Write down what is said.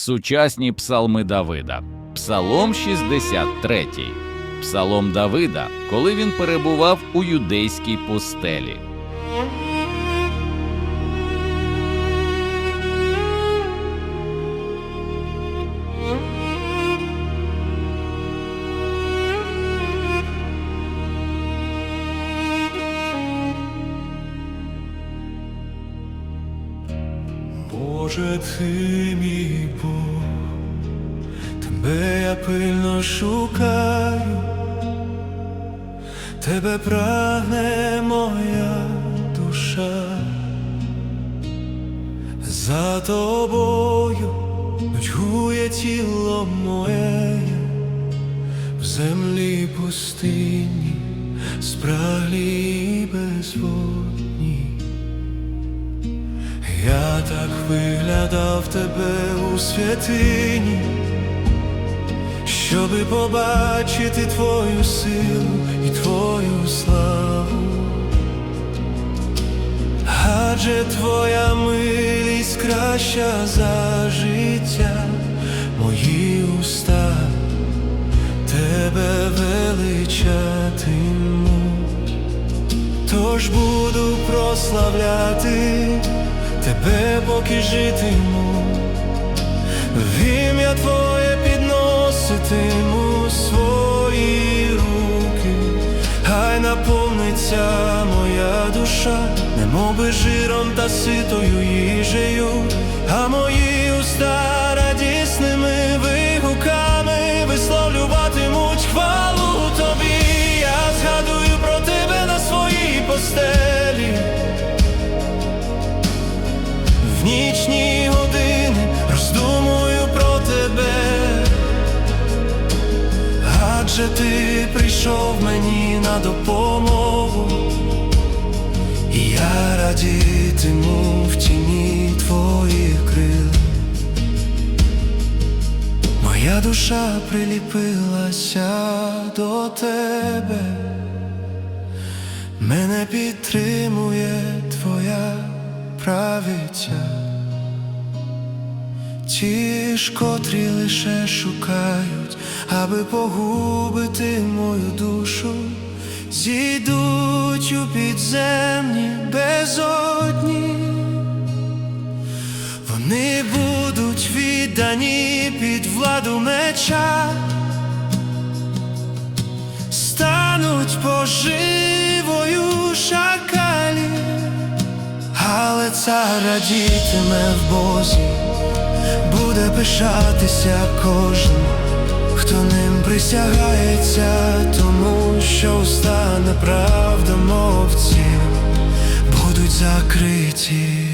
Сучасні псалми Давида. Псалом 63. Псалом Давида, коли він перебував у юдейській пустелі. Боже, ти мій Бог, тебе я пильно шукаю, тебе прагне моя душа, за тобою нудьгує тіло моє, в землі пустині, спраглі і безводні. Я так виглядав тебе у святині, щоби побачити твою силу і твою славу. Адже твоя милість краща за життя, мої уста тебе величатимуть. Тож буду прославляти тебе, поки житиму, в ім'я Твоє підноситиму свої руки, хай наповниться моя душа, немов би жиром та ситою їжею, нічні години роздумую про тебе, адже ти прийшов мені на допомогу, і я радітиму в тіні твоїх крил. Моя душа приліпилася до тебе, мене підтримує твоя правиця. Ті ж, котрі лише шукають, аби погубити мою душу, зійдуть у підземні безодні. Вони будуть віддані під владу меча, цар радітиме в Бозі, буде пишатися кожен, хто ним присягається, тому що стане правда мовці, будуть закриті.